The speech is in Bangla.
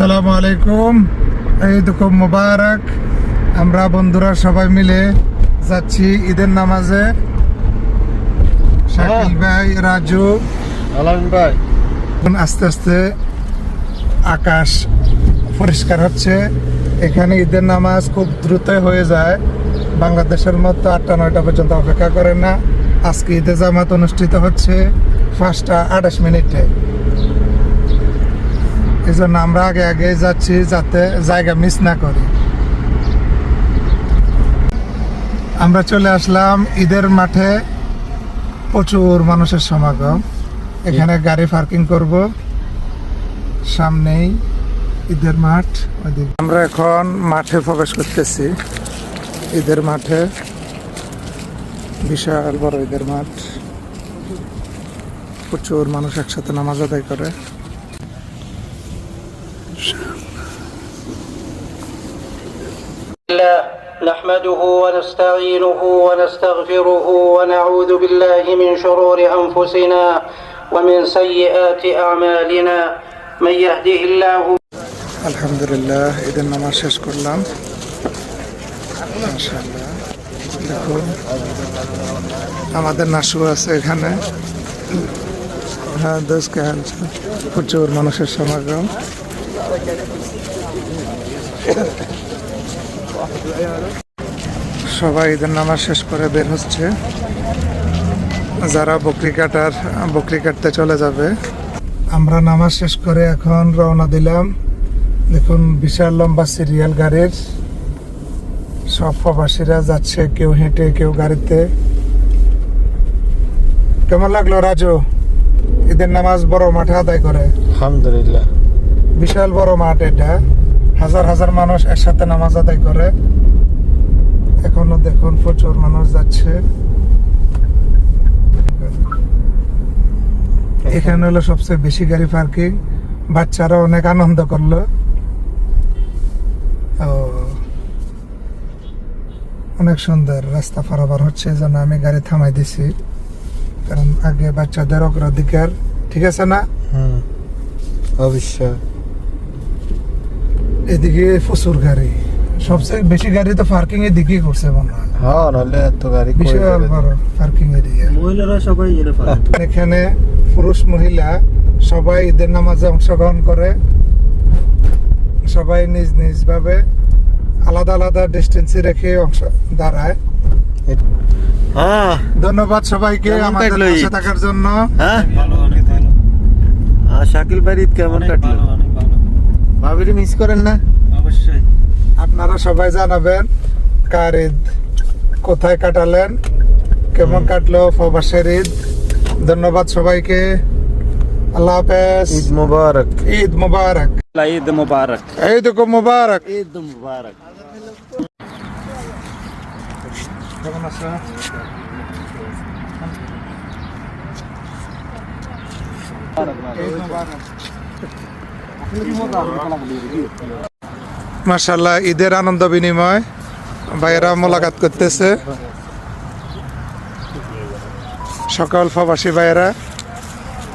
আসসালামু আলাইকুম। এই দুঃখ মুবারক। আমরা বন্ধুরা সবাই মিলে যাচ্ছি ঈদের নামাজে। শাকিল ভাই রাজু। আলামিন ভাই। এখন আস্তে আস্তে আকাশ পরিষ্কার হচ্ছে। এখানে ঈদের নামাজ খুব দ্রুত হয়ে যায়। বাংলাদেশের মতো আটটা নয়টা পর্যন্ত অপেক্ষা করে না। আজকে ঈদের জামাত অনুষ্ঠিত হচ্ছে পাঁচটা আঠাশ মিনিটে। এই জন্য আমরা আগে আগে যাচ্ছি যাতে জায়গা মিস না করি। আমরা চলে আসলাম ঈদের মাঠে প্রচুর মানুষের সমাগম। এখানে গাড়ি পার্কিং করব। সামনেই ঈদের মাঠ আমরা এখন মাঠে প্রবেশ করতেছি। ঈদের মাঠে। বিশাল বড় ঈদের মাঠ। প্রচুর মানুষ একসাথে নামাজ আদায় করে। الله نحمده ونستعينه ونستغفره ونعوذ بالله من شرور أنفسنا ومن سيئات أعمالنا من يهده الله আলহামদুলিল্লাহ ঈদের নামাজ শেষ করলাম মাশাআল্লাহ দেখুন আমাদের নাসু আছে এখানে হ্যাঁ দোষ কে হালচাল? প্রচুর মানুষের সমাগম সবাই ঈদের নামাজ শেষ করে বের হচ্ছে। যারা বকরি কাটার বকরি কাটতে চলে যাবে। আমরা নামাজ শেষ করে এখন রওনা দিলাম। দেখুন বিশাল লম্বা সিরিয়াল গাড়ির। সব প্রবাসীরা যাচ্ছে কেউ হেঁটে কেউ গাড়িতে। কেমন লাগল রাজু? ঈদের নামাজ বড় মাঠে আদায় করে। আলহামদুলিল্লাহ। বিশাল বড় মাঠ এটা। হাজার হাজার মানুষ একসাথে নামাজ আদায় করে। এখনও দেখুন প্রচুর মানুষ যাচ্ছে। এখানে হলো সবচেয়ে বেশি গাড়ি পার্কিং। বাচ্চারা অনেক আনন্দ করল। অনেক সুন্দর রাস্তা পারাবার হচ্ছে যেন আমি গাড়ি থামাই দিছি। কারণ আগে বাচ্চাদের অগ্রাধিকার, ঠিক আছে না? অবশ্যই। এদিকে প্রচুর গাড়ি। সবচেয়ে বেশি গাড়ি তো পার্কিং এর দিকেই করছে মনে হয় হ্যাঁ নাহলে এত গাড়ি বিশাল বড় পার্কিং এরিয়া। মহিলারা সবাই এখানে পুরুষ মহিলা সবাই ঈদের নামাজে অংশগ্রহণ করে। সবাই নিজ নিজ ভাবে আলাদা আলাদা ডিস্টেন্সি রেখে অংশ দাঁড়ায়। হ্যাঁ। ধন্যবাদ সবাইকে কেমন আমাদের পাশে থাকার জন্য। হ্যাঁ? শাকিল ঈদ কেমন কাটলো? ভাবির মিস করেন না? অবশ্যই। আপনারা সবাই জানাবেন কার ঈদ কোথায় কাটালেন কেমন কাটলো প্রবাসের ঈদ। ধন্যবাদ সবাইকে। আল্লাহ হাফেজ। ঈদ মুবারক। ঈদ মুবারক। ঈদ মুবারক। ঈদ কো মুবারক। ঈদ মুবারক। কেমন আছো? মাশাল্লাহ ঈদের আনন্দ বিনিময়। ভাইয়েরা মোলাকাত করতেছে। সকল প্রবাসী ভাইয়েরা।